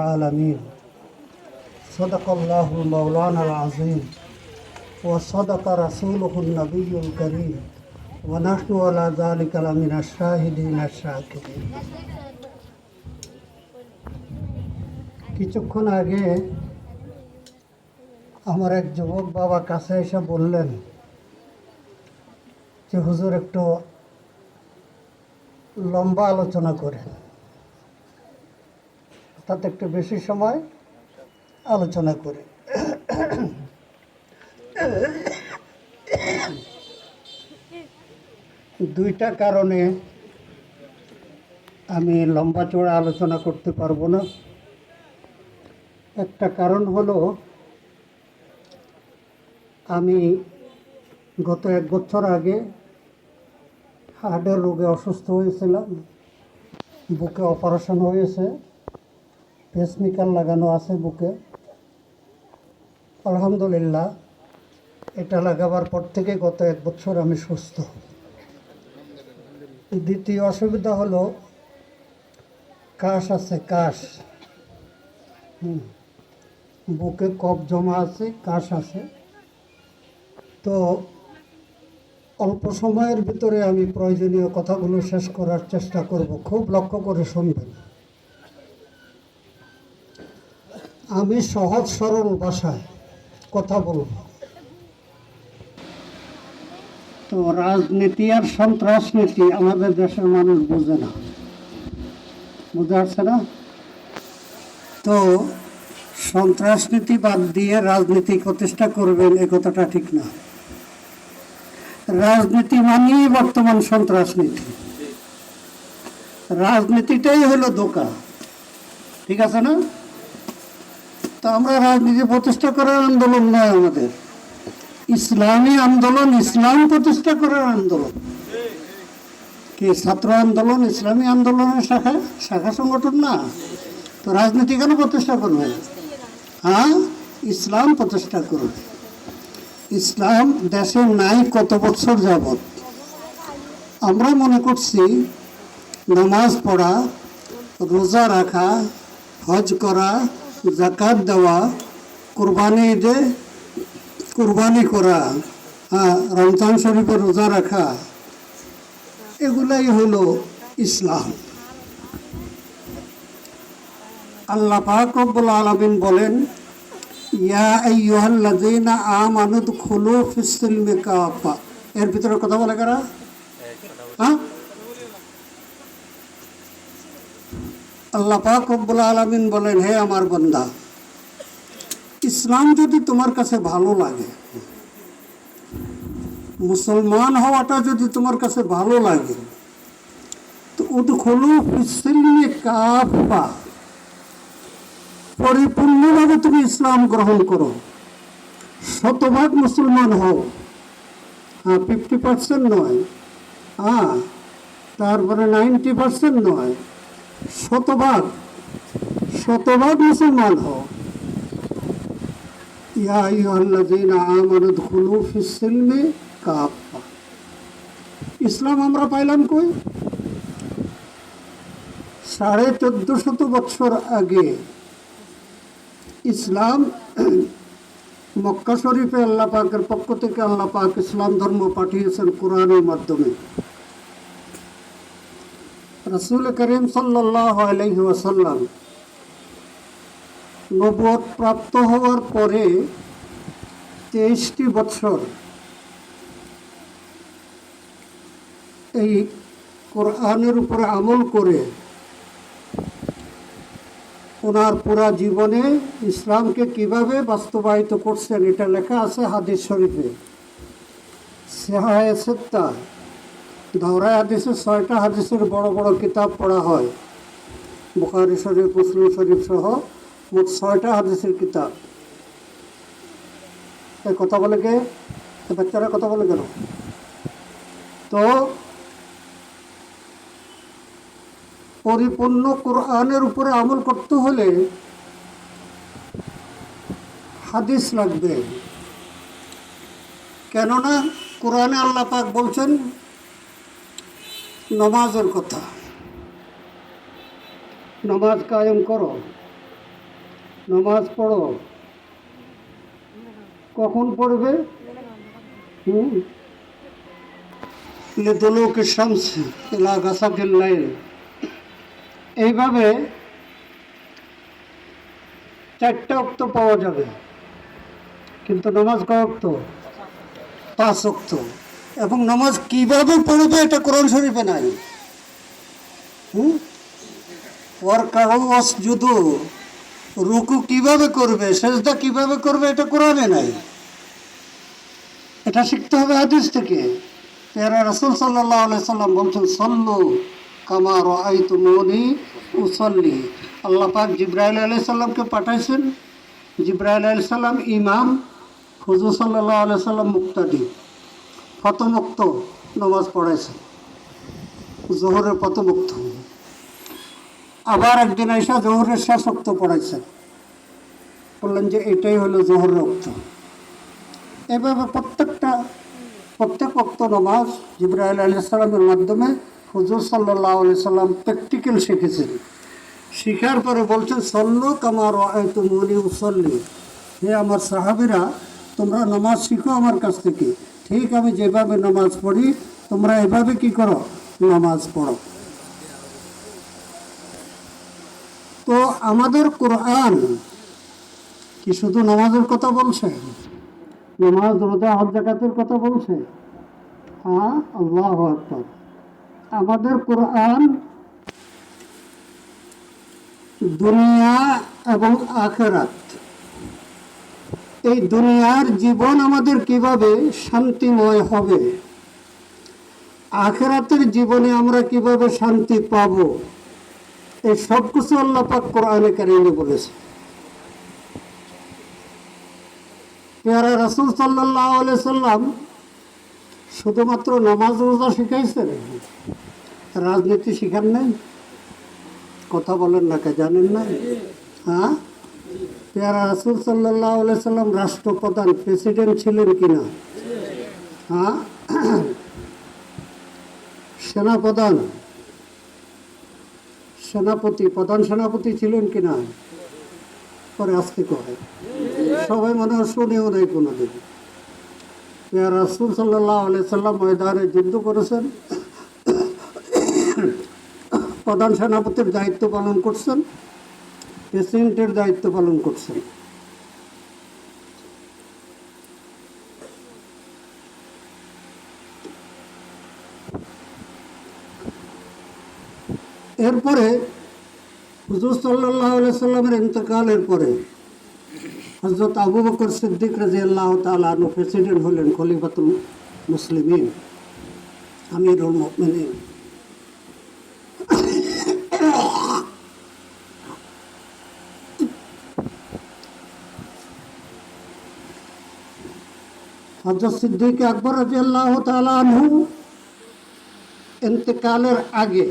العالمين صدق الله مولانا العظيم وصدق رسوله النبي الكريم ونحن على ذلك لمن الشاهدين الشاكرين কিছুক্ষণ আগে আমার এক যুবক বাবা কাছে এসে বললেন যে হুজুর একটু লম্বা আলোচনা করেন তাতে একটু বেশি সময় আলোচনা করি। দুইটা কারণে আমি লম্বা চড়া আলোচনা করতে পারব না। একটা কারণ হলো, আমি গত এক বছর আগে হার্টের রোগে অসুস্থ হয়েছিলাম, বুকে অপারেশন হয়েছে। পেসমিকার লাগানো আছে বুকে। আলহামদুলিল্লাহ, এটা লাগাবার পর থেকে গত এক বছর আমি সুস্থ। দ্বিতীয় অসুবিধা হলো, কাশ আছে, কাশ। বুকে কফ জমা আছে, কাশ আছে। তো অল্প সময়ের ভিতরে আমি প্রয়োজনীয় কথাগুলো শেষ করার চেষ্টা করব। খুব লক্ষ্য করে শুনবেন। আমি সহজ সরল ভাষায় কথা বলব। তো রাজনীতি আর সন্ত্রাসনীতি আমাদের দেশের মানুষ বোঝে না। বুঝতে পারছে না? তো সন্ত্রাসনীতি বাদ দিয়ে রাজনীতি প্রতিষ্ঠা করবেন এ কথাটা ঠিক না। রাজনীতি মানেই বর্তমান সন্ত্রাসনীতি। রাজনীতিটাই হলো দোকা। ঠিক আছে না? তো আমরা রাজনীতি প্রতিষ্ঠা করার আন্দোলন নয় আমাদের। ইসলামী আন্দোলন, ইসলাম প্রতিষ্ঠা করার আন্দোলন। কি, ছাত্র আন্দোলন, ইসলামী আন্দোলনের শাখা? শাখা সংগঠন না। তো রাজনীতি কেন প্রতিষ্ঠা করবে? হ্যাঁ ইসলাম প্রতিষ্ঠা করবে। ইসলাম দেশে নাই কত বছর যাবৎ। আমরা মনে করছি নামাজ পড়া, রোজা রাখা, হজ করা জাকাত দেওয়া কোরবানি ঈদে কোরবানি করা হ্যাঁ রমজান শরীফে রোজা রাখা এগুলাই হলো ইসলাম। আল্লাহ পাক রব্বুল আলামিন বলেন ইয়া আইয়ুহাল্লাযীনা আমানু দুখুলু ফিস-সিলমি কাফা। এর ভিতরে কথা বলে কারা? হ্যাঁ? আল্লাহ পাক রব্বুল আলামিন বলেন, হে আমার বান্দা, ইসলাম যদি তোমার কাছে ভালো লাগে, মুসলমান হওয়াটা যদি তোমার কাছে ভালো লাগে, তো উদখুলু ফিস-সিলমি কাফা পরিপূর্ণভাবে তুমি ইসলাম গ্রহণ করো। শতভাগ মুসলমান হও। হ্যাঁ ফিফটি পার্সেন্ট নয়। হ্যাঁ তারপরে নাইনটি পার্সেন্ট নয়। শতভাগ শতভাগ মুসলমান হও। ইসলাম আমরা পাইলাম কই? সাড়ে চোদ্দ শত বৎসর আগে। ইসলাম মক্কা শরীফে আল্লাহ পক্ষ থেকে আল্লাহ পাক ইসলাম ধর্ম পাঠিয়েছেন কোরআনের মাধ্যমে। রসুল করিম ওয়াসাল্লাম নবদ প্রাপ্ত হওয়ার পরে তেইশটি বৎসর এই কোরআনের উপরে আমল করে ওনার পুরা জীবনে ইসলামকে কীভাবে বাস্তবায়িত করছেন এটা লেখা আছে হাদিস শরীফে। সেহায় সেত্তা। ধরায় হাদিসের ছয়টা হাদিসের বড় বড় কিতাব পড়া হয়। বুখারি শরীফ, মুসলিম শরীফ সহ মোট ছয়টা হাদিসের কিতাব। কথা বলে কে? বাচ্চারা কথা বলে কেন? তো পরিপূর্ণ কোরআনের উপরে আমল করতে হলে হাদিস লাগবে। কেননা কোরআনে আল্লাহ পাক বলছেন নমাজের কথা। নমাজ কায়েম করো। নামাজ পড়ো। কখন পড়বে? হুম? শামস লাইল। এইভাবে চারটা অক্ত পাওয়া যাবে। কিন্তু নামাজ কয় অক্ত? পাঁচ অক্ত। এবং নামাজ কীভাবে পড়বে এটা কোরআন শরীফে নাই। হুম? ওর যুদু রুকু কীভাবে করবে, সেজদা কীভাবে করবে এটা কোরআনে নাই। এটা শিখতে হবে হাদিস থেকে। পেয়ারা রসুল সাল্লাহ সাল্লাম বলছেন, সল্লু কামার আই তুমনি উসল্লি। আল্লাহ পাক জিব্রাইল আলাই সাল্লামকে পাঠাইছেন। জিব্রাইল আলাই সাল্লাম ইমাম, হুজুর সাল্লাহ আলাই সাল্লাম মুক্তাদি। ফতমুক্ত নামাজ পড়াইছেন জোহরের পতমুক্ত আবার একদিন এসে জোহরের শেষোক্ত পড়াইছেন বললেন যে এটাই হলো জোহর রক্ত। এভাবে প্রত্যেকটা, প্রত্যেক অক্ত নামাজ জিব্রাহিল আলী সাল্লামের মাধ্যমে হুজুর সাল্লাহ আলি সাল্লাম প্র্যাকটিক্যাল শিখেছেন। শিখার পরে বলছেন, সল্লু কামার তুমলি উসল্লি। হে আমার সাহাবিরা, তোমরা নামাজ শিখো আমার কাছ থেকে। ঠিক আমি যেভাবে নামাজ পড়ি, তোমরা এভাবে কি করো? নামাজ পড়ো। তো আমাদের কোরআন কি শুধু নামাজের কথা বলছে? নামাজ, রোজা, হজ, জাকাতের কথা বলছে? হ্যাঁ আল্লাহ আকবর। আমাদের কোরআন দুনিয়া এবং আখেরাত। এই দুনিয়ার জীবন আমাদের কীভাবে শান্তিময় হবে? আখেরাতের জীবনে আমরা কীভাবে শান্তি পাব? এই সব কিছু আল্লাহ পাক কোরআনে কারিমে বলেছে পেয়ারা রসুল সাল্লাহ সাল্লাম শুধুমাত্র নামাজ রোজা শিখাইছেন? রাজনীতি শিখান নাই? কথা বলেন না কে, জানেন না হ্যাঁ? পেয়ারা রসুল সাল্লাহ সাল্লাম রাষ্ট্রপ্রধান, প্রেসিডেন্ট ছিলেন কিনা? হ্যাঁ? সেনাপ্রধান। সেনাপতি, প্রধান সেনাপতি ছিলেন কিনা? পরে আজকে করে সবাই মনে হয় শুনেও নেই কোনো দিন রাসুল সাল্লাহ সাল্লাম ময়দানে যুদ্ধ করেছেন। প্রধান সেনাপতির দায়িত্ব পালন করছেন। প্রেসিডেন্টের দায়িত্ব পালন করছেন। এরপরে হুজুর সাল্লাহ সাল্লামের ইন্তকালের পরে হজরত আবু বকর সিদ্দিক রাজি আল্লাহ তালু প্রেসিডেন্ট হলেন খলিফাতুল মুসলিমিন, আমিরুল মুমিনিন। হজরত সিদ্দিক আকবর রাজি আল্লাহ তালু ইন্তকালের আগে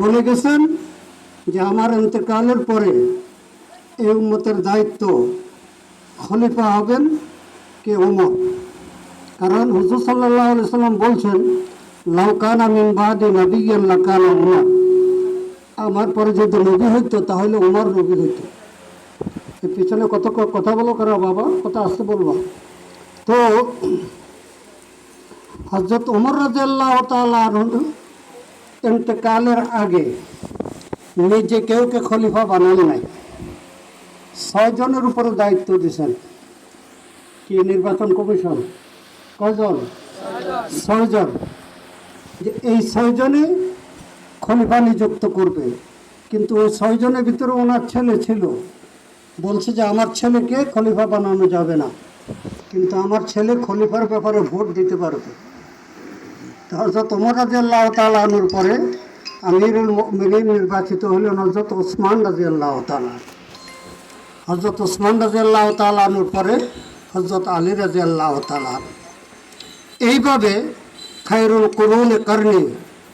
বলে গেছেন যে আমার ইন্তকালের পরে এই উম্মতের দায়িত্ব খলিফা হবেন কে ওমর? কারণ হুজুর সাল্লাহ সাল্লাম বলছেন লাউকানা মিন বাদে নবীন লাকানা উমর আমার পরে যদি নবী হইতো, তাহলে উমর নবী হইতো। পিছনে কত কথা বলো কারও বাবা? কথা আসতে বলবা। তো হজরত উমর রাজিয়াল্লাহ তাআলা আনহু ইন্তকালের আগে নিজে কেউকে খলিফা বানান নাই। ছয়জনের উপরে দায়িত্ব দিয়েছেন। কি নির্বাচন কমিশন? কয়জন? ছয়জন যে এই ছয়জনে খলিফা নিযুক্ত করবে। কিন্তু ওই ছয়জনের ভিতরে ওনার ছেলে ছিল। বলছে যে আমার ছেলেকে খলিফা বানানো যাবে না। কিন্তু আমার ছেলে খলিফার ব্যাপারে ভোট দিতে পারবে। হজরত ওমর রাজি আল্লাহ তালানুর পরে আমিরুল মিলিন নির্বাচিত হলেন হজরত ওসমান রাজি আল্লাহ তালা হজরত ওসমান রাজি আল্লাহ তালানুর পরে হজরত আলী রাজি আল্লাহ তালা এইভাবে খায়রুল করুন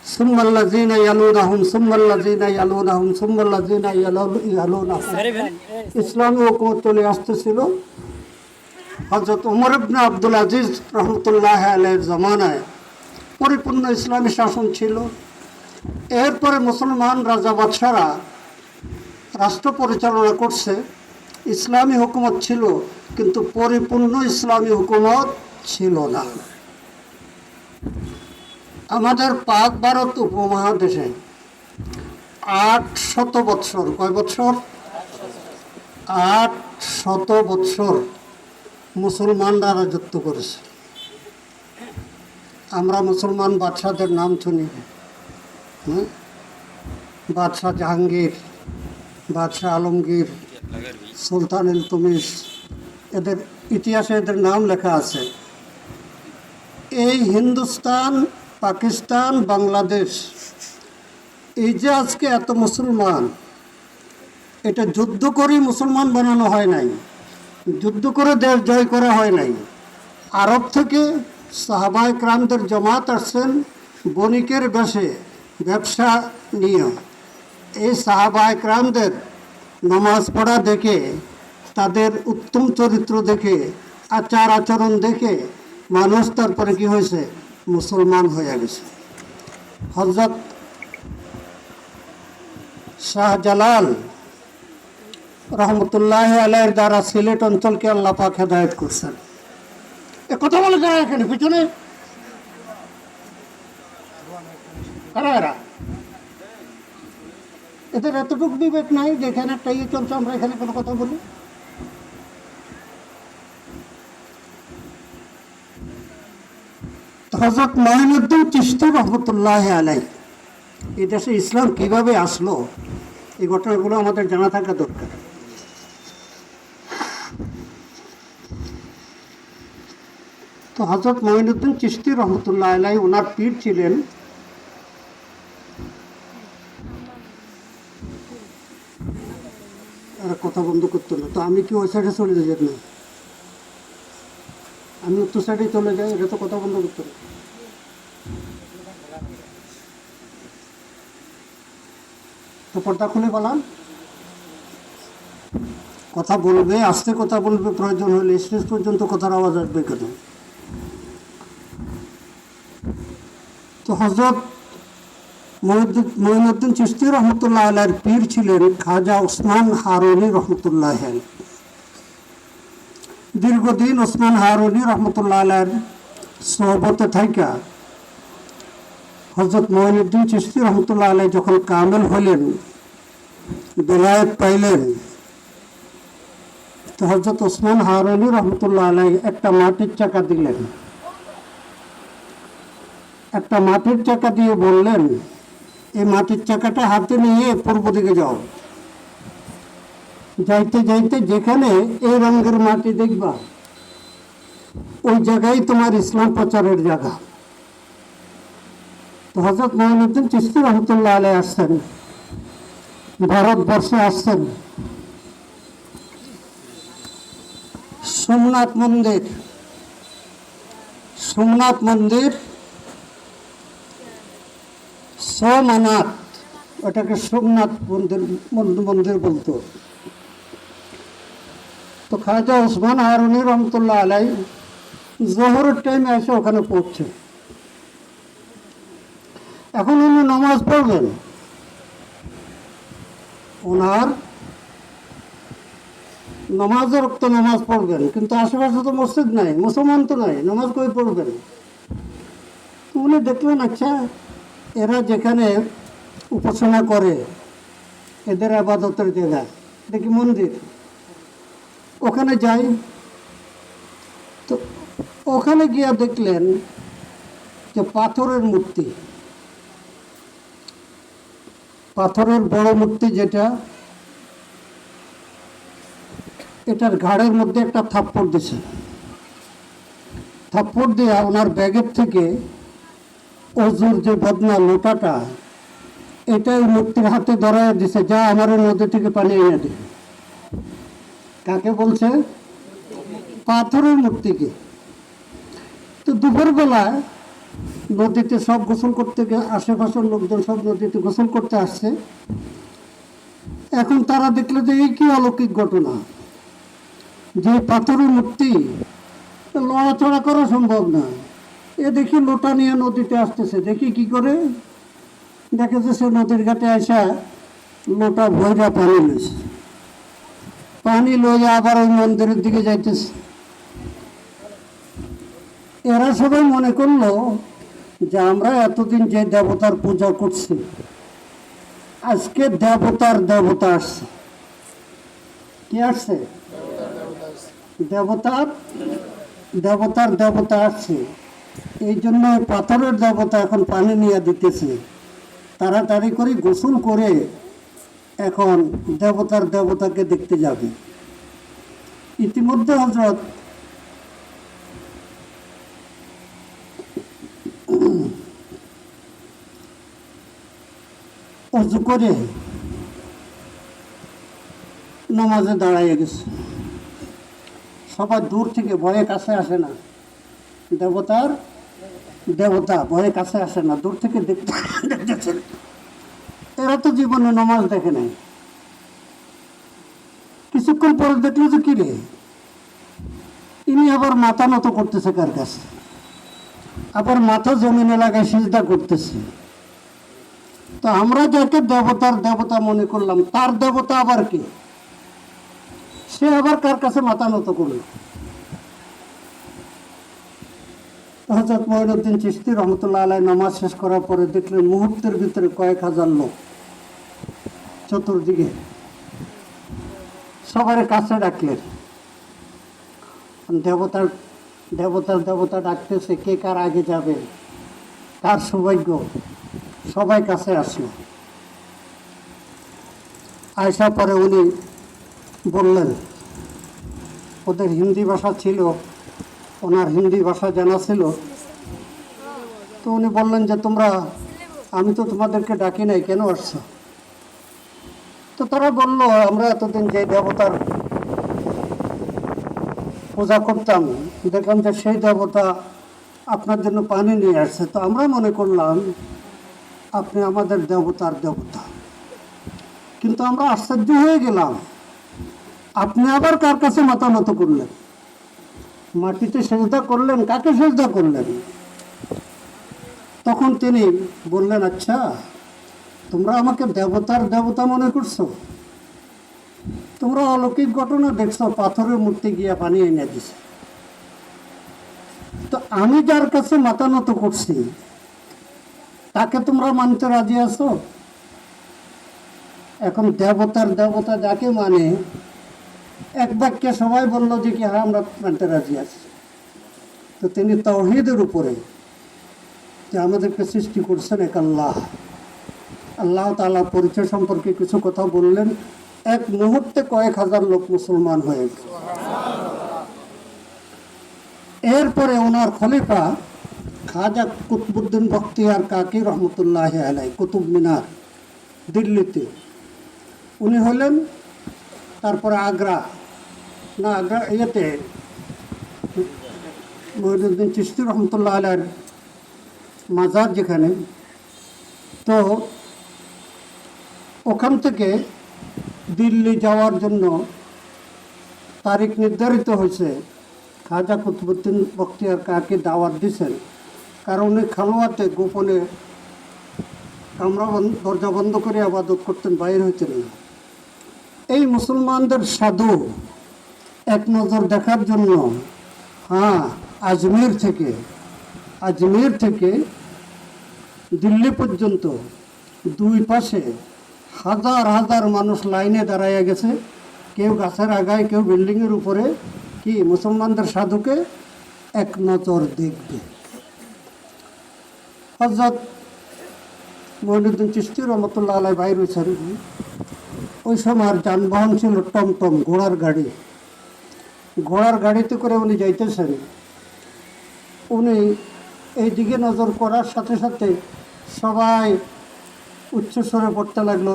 করনি সুম্মাল্লাজিনা ইয়ালুনাহুম সুম্মাল্লাজিনা ইয়ালুনাহুম সুম্মাল্লাজিনা ইয়ালুনাহুম। ইসলামী হুকুমত চলে আসতেছিল। হজরত উমর ইবনে আব্দুল আজিজ রহমতুল্লাহ আলের জমানায় পরিপূর্ণ ইসলামী শাসন ছিল। এরপরে মুসলমান রাজা বাদশারা রাষ্ট্র পরিচালনা করছে। ইসলামী হুকুমত ছিল, কিন্তু পরিপূর্ণ ইসলামী হুকুমত ছিল না। আমাদের পাক ভারত উপমহাদেশে আট শত বৎসর, কয় বৎসর? আট শত বৎসর মুসলমানরা রাজত্ব করেছে। আমরা মুসলমান বাদশাদের নাম শুনি। হ্যাঁ? বাদশাহ জাহাঙ্গীর, বাদশাহ আলমগীর, সুলতান ইলতুমিশ এদের ইতিহাসে এদের নাম লেখা আছে। এই হিন্দুস্তান পাকিস্তান, বাংলাদেশ। এই যে আজকে এত মুসলমান, এটা যুদ্ধ করেই মুসলমান বানানো হয় নাই। যুদ্ধ করে দেশ জয় করা হয় নাই। আরব থেকে সাহাবায় ক্রামদের জমাত আসছেন বণিকের বেশে ব্যবসা নিয়ে। এই সাহাবায় ক্রামদের নামাজ পড়া দেখে, তাদের উত্তম চরিত্র দেখে, আচার আচরণ দেখে মানুষ তারপরে কি হয়েছে? মুসলমান হয়ে গেছে। হজরত শাহজালাল রহমতুল্লাহ আলাইয়ের দ্বারা সিলেট অঞ্চলকে আল্লাহ পাক হেদায়ত করছেন। এ কথা বলে যায় এখানে, পিছনে। এদের এতটুকু বিবেক নাই যে এখানে একটা ইয়ে চলছে, আমরা এখানে কোনো কথা বলি। হজরত মহিনুদ্দিন চিস্তি রহমতুল্লাহ আলাই এই দেশে ইসলাম কীভাবে আসলো? এই ঘটনাগুলো আমাদের জানা থাকা দরকার। তো হজরত মহিনুদ্দিন চিস্তি রহমতুল্লাহ আলাই ওনার পীর ছিলেন। কথা বন্ধ করতো না তো আমি কি ওই সাইডে চলে যাই না আমি উত্তর সাইডে চলে যাই, এটা তো কথা বন্ধ করতে না পর্দা খুলে বলান। কথা বলবে, আস্তে কথা বলবে, প্রয়োজন হলে স্টেজ পর্যন্ত কথার আওয়াজ আসবে কেন? তো হজরত মহিনুদ্দিন চিস্তি রহমতুল্লাহ আলাইয়ের পীর ছিলেন খাজা ওসমান হারুনি রহমতুল্লাহ দীর্ঘদিন ওসমান হারুনি রহমতুল্লাহ আলাইয়ের সহবতে থাইকা। হজরত মহিনুদ্দিন চিস্তি রহমতুল্লাহ আলাই যখন কামেল হলেন, বেলায়েত পাইলেন, তো হজরত ওসমান হারুনি রহমতুল্লাহ আলাই একটা মাটির চাকা দিলেন। একটা মাটির চাকা দিয়ে বললেন, এই মাটির চাকাটা হাতে নিয়ে পূর্ব দিকে যাও। যাইতে যাইতে যেখানে এই রঙের মাটি দেখবা, ওই জায়গায় তোমার ইসলাম প্রচারের জায়গা। হজরত মহিনুদ্দিন চিস্তি রহমতুল্লাহ আলাই আসছেন। ভারতবর্ষে আসছেন। সোমনাথ মন্দির। সোমনাথ মন্দির সোমনাথ, ওটাকে সোমনাথ মন্দির মন্দির বলতো। তো খাজা ওসমান হারুনি রহমতুল্লাহ আলাই জোহরের টাইমে এসে ওখানে পড়ছে এখন উনি নামাজ পড়বেন। ওনার নামাজের রক্ত নামাজ পড়বেন, কিন্তু আশেপাশে তো মসজিদ নাই, মুসলমান তো নাই, নামাজ কই পড়বেন? উনি দেখলেন আচ্ছা এরা যেখানে উপাসনা করে, এদের আবাদতের জায়গা কি মন্দির? ওখানে যাই। তো ওখানে গিয়া দেখলেন যে পাথরের মূর্তি। পাথরের বড় মূর্তি যেটা, এটার ঘাড়ের মধ্যে একটা থাপ্পড় দিছে। থাপ্পড় দেওয়া ওনার ব্যাগের থেকে অজুর যে বদনা লোটাটা এটাই মূর্তির হাতে ধরায় দিছে, যা আমার নদী থেকে পানি এনে দে। কাকে বলছে? পাথরের মূর্তিকে। তো দুপুরবেলা নদীতে সব গোসল করতে আশেপাশের লোকজন সব নদীতে গোসল করতে আসছে। এখন তারা দেখল যে এই কি অলৌকিক ঘটনা। যে পাথরের মূর্তি লড়াচড়া করা সম্ভব না। এ দেখি লোটা নিয়ে নদীতে আসতেছে, দেখি কি করে। দেখে যে সে নদীর ঘাটে আসা লোটা ভৈরা পানি লইছে। পানি লইয়া আবার ওই মন্দিরের দিকে যাইতেছে। এরা সবাই মনে করল যে আমরা এতদিন যে দেবতার পূজা করছি, আজকে দেবতার দেবতা আসছে। কি আসছে? দেবতার দেবতার দেবতা আসছে। এই জন্য পাথরের দেবতা এখন পানি নিয়ে দিতেছে। তাড়াতাড়ি করে গোসল করে এখন দেবতার দেবতাকে দেখতে যাবে। ইতিমধ্যে হজরত অজু করে নামাজে দাঁড়াইয়ে গেছে। সবাই দূর থেকে ভয়ে কাছে আসে না। দেবতার দেবতা ভয়ে কাছে আসে না, দূর থেকে দেখতে এরা তো জীবনে নামাজ দেখে নাই। কিছুক্ষণ পরে দেখল যে কি রে? ইনি আবার মাথা নত করতেছে কার কাছে? আবার মাথা জমিনে লাগায় সিজদা করতেছে। তো আমরা যাকে দেবতার দেবতা মনে করলাম, তার দেবতা আবার কি? সে আবার কার কাছে মাথা নত করল? হজরত মহিনুদ্দিন চিস্তি রহমতুল্লাহ আলাই নামাজ শেষ করার পরে দেখলেন মুহূর্তের ভিতরে কয়েক হাজার লোক চতুর্দিকে। সবার কাছে ডাকলেন। দেবতার দেবতার, দেবতা ডাকতেছে, কে কার আগে যাবে? কার সৌভাগ্য? সবাই কাছে আসলো আয়সা পরে উনি বললেন, ওদের হিন্দি ভাষা ছিল, ওনার হিন্দি ভাষা জানা ছিল? তো উনি বললেন যে, তোমরা, আমি তো তোমাদেরকে ডাকি নাই, কেন আসছো? তো তারা বলল, আমরা এতদিন যে দেবতার পূজা করতাম, দেখলাম যে সেই দেবতা আপনার জন্য পানি নিয়ে আসছে। তো আমরা মনে করলাম আপনি আমাদের দেবতার দেবতা। কিন্তু আমরা আশ্চর্য হয়ে গেলাম। আপনি আবার কার কাছে মাথা নত করলেন? মাটিতে সেজদা করলেন, কাকে সেজদা করলেন? তখন তিনি বললেন আচ্ছা তোমরা আমাকে দেবতার দেবতা মনে করছ? তোমরা অলৌকিক ঘটনা দেখছ, পাথরের মূর্তি গিয়া পানি এনে দিছে। তো আমি যার কাছে মাথা নত করছি তাকে তোমরা মানতে রাজি আছো? এখন দেবতার, দেবতা যাকে মানে এক বাক্যে সবাই বলল যে কি হ্যাঁ আমরা মানতে রাজি আছি। তো তিনি তৌহিদের উপরে যে আমাদেরকে সৃষ্টি করছেন এক আল্লাহ। আল্লাহ তালা পরিচয় সম্পর্কে কিছু কথা বললেন। এক মুহূর্তে কয়েক হাজার লোক মুসলমান হয়ে গেল। এরপরে ওনার খলিফা খাজা কুতবুদ্দিন বখতিয়ার কাকি রহমতুল্লাহ আলাই কুতুব মিনার, দিল্লিতে। উনি হলেন তারপরে আগ্রা। না, আগ্রা ইয়েতে, মহিনুদ্দিন চিস্তি রহমতুল্লাহ আলার মাজার যেখানে। তো ওখান থেকে দিল্লি যাওয়ার জন্য তারিখ নির্ধারিত হয়েছে। খাজা কুতুবুদ্দিন বখতিয়ার কাকে দাওয়াত দিছেন কারণ উনি খালোয়াতে গোপনে বন্ধ, দরজা বন্ধ করে আবাদত করতেন, বাইরে হইতেন না। এই মুসলমানদের সাধু এক নজর দেখার জন্য হ্যাঁ আজমের থেকে আজমের থেকে দিল্লি পর্যন্ত দুই পাশে হাজার হাজার মানুষ লাইনে দাঁড়াইয়া গেছে। কেউ গাছের আগায়, কেউ বিল্ডিংয়ের উপরে। কি মুসলমানদের সাধুকে এক নজর দেখবে। হজরত মহিনুদ্দিন চিস্তি রহমতুল্লাহ আলাই বাইর হয়েছেন ওই সময় আর যানবাহন ছিল টমটম, ঘোড়ার গাড়ি। ঘোড়ার গাড়িতে করে উনি যাইতেছেন। উনি এই দিকে নজর করার সাথে সাথে সবাই উচ্চস্বরে পড়তে লাগল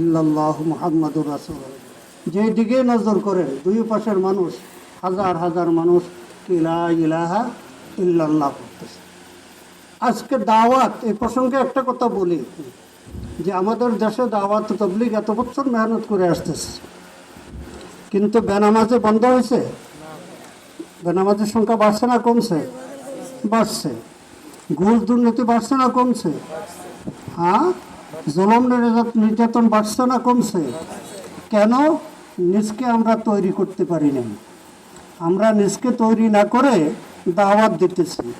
ইল্লাল্লাহ মুহাম্মাদুর রাসূল যেই দিকে নজর করে, দুই পাশের মানুষ, হাজার হাজার মানুষ ইলাহা ইল্লাল্লাহ। আজকে দাওয়াত এই প্রসঙ্গে একটা কথা বলি। যে আমাদের দেশে দাওয়াত তবলিগ এত বছর মেহনত করে আসতেছে। কিন্তু বেনামাজে বন্ধ হয়েছে? বেনামাজের সংখ্যা বাড়ছে না কমছে? বাড়ছে। ঘুষ দুর্নীতি বাড়ছে না কমছে? হ্যাঁ? জুলম নির্যাত- নির্যাতন বাড়ছে না কমছে? কেন? নিজকে আমরা তৈরি করতে পারি না আমরা নিজকে তৈরি না করে দাওয়াত দিতেছি।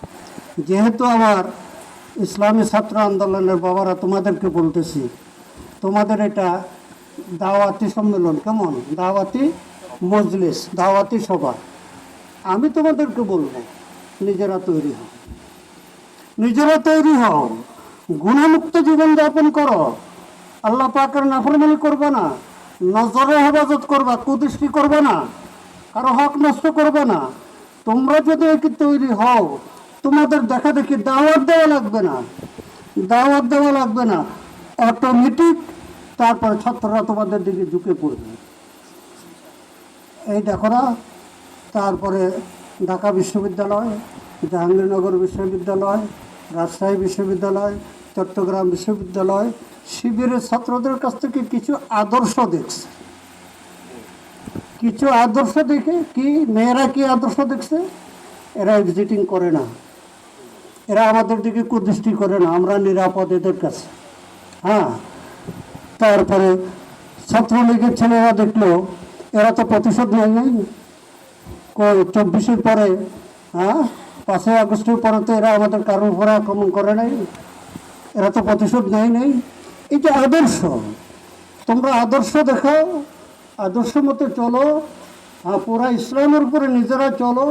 যেহেতু আমার ইসলামী ছাত্র আন্দোলনের বাবারা তোমাদেরকে বলতেছি, তোমাদের এটা দাওয়াতি সম্মেলন, কেমন? দাওয়াতি মজলিস, দাওয়াতি সভা। আমি তোমাদেরকে বলব, নিজেরা তৈরি হও। নিজেরা তৈরি হও। গুণমুক্ত জীবন যাপন করো। আল্লাহ পাকের নাফরমানি করবে না। নজরে হেফাজত করবা, কুদৃষ্টি করবে না। কারও হক নষ্ট করবে না। তোমরা যদি একে তৈরি হও তোমাদের দেখা দেখি দাওয়াত দেওয়া লাগবে না। দাওয়াত দেওয়া লাগবে না। অটোমেটিক তারপরে ছাত্ররা তোমাদের দিকে ঝুঁকে পড়বে। এই দেখো না, তারপরে ঢাকা বিশ্ববিদ্যালয়, জাহাঙ্গীরনগর বিশ্ববিদ্যালয়, রাজশাহী বিশ্ববিদ্যালয়, চট্টগ্রাম বিশ্ববিদ্যালয়, শিবিরের ছাত্রদের কাছ থেকে কিছু আদর্শ দেখছে। কিছু আদর্শ দেখে কি, মেয়েরা কি আদর্শ দেখছে? এরা এক্সিটিং করে না। এরা আমাদের দিকে কুদৃষ্টি করে না, আমরা নিরাপদ এদের কাছে। হ্যাঁ? তারপরে ছাত্রলীগের ছেলেরা দেখল, এরা তো প্রতিশোধ নেয় নাই চব্বিশের পরে হ্যাঁ? পাঁচই আগস্টের পরে তো এরা আমাদের কারোর উপরে আক্রমণ করে নাই। এরা তো প্রতিশোধ নেয় নাই এটা আদর্শ। তোমরা আদর্শ দেখাও আদর্শ মতো চলো। আর পুরা ইসলামের উপরে নিজেরা চলো।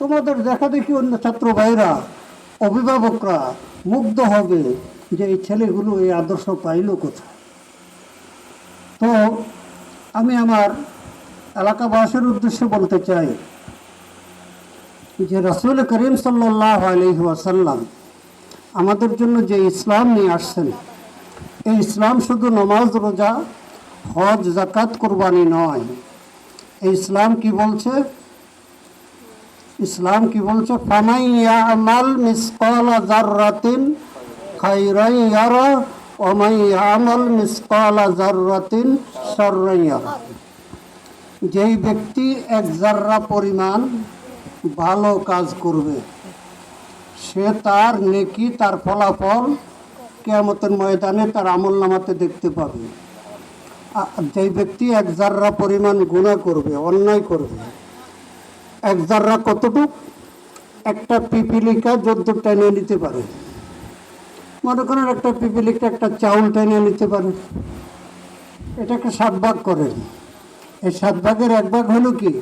তোমাদের দেখা দেখি অন্য ছাত্র ভাইরা অভিভাবকরা মুগ্ধ হবে যে এই ছেলেগুলো এই আদর্শ পাইলো কোথায়। তো আমি আমার এলাকাবাসীর উদ্দেশ্যে বলতে চাই যে রসুল করিম সাল্লাহ আলহি ওয়াসাল্লাম আমাদের জন্য যে ইসলাম নিয়ে আসছেন, এই ইসলাম শুধু নমাজ, রোজা, হজ জাকাত কোরবানি নয়। এই ইসলাম কি বলছে? ইসলাম কি বলছে? ফামাই ইয়ারা যেই ব্যক্তি এক জাররা পরিমাণ ভালো কাজ করবে, সে তার নেকি, তার ফলাফল কেয়ামতের ময়দানে তার আমল নামাতে দেখতে পাবে। যেই ব্যক্তি এক জাররা পরিমাণ গুণা করবে, অন্যায় করবে এক জাররা কতটুক? একটা পিপিলিকা যদ্দ টেনে নিতে পারে। মনে করেন একটা পিপিলিকা একটা চাউল টেনে নিতে পারে। এটাকে সাত ভাগ করেন। এই সাত ভাগের এক ভাগ হলো কি?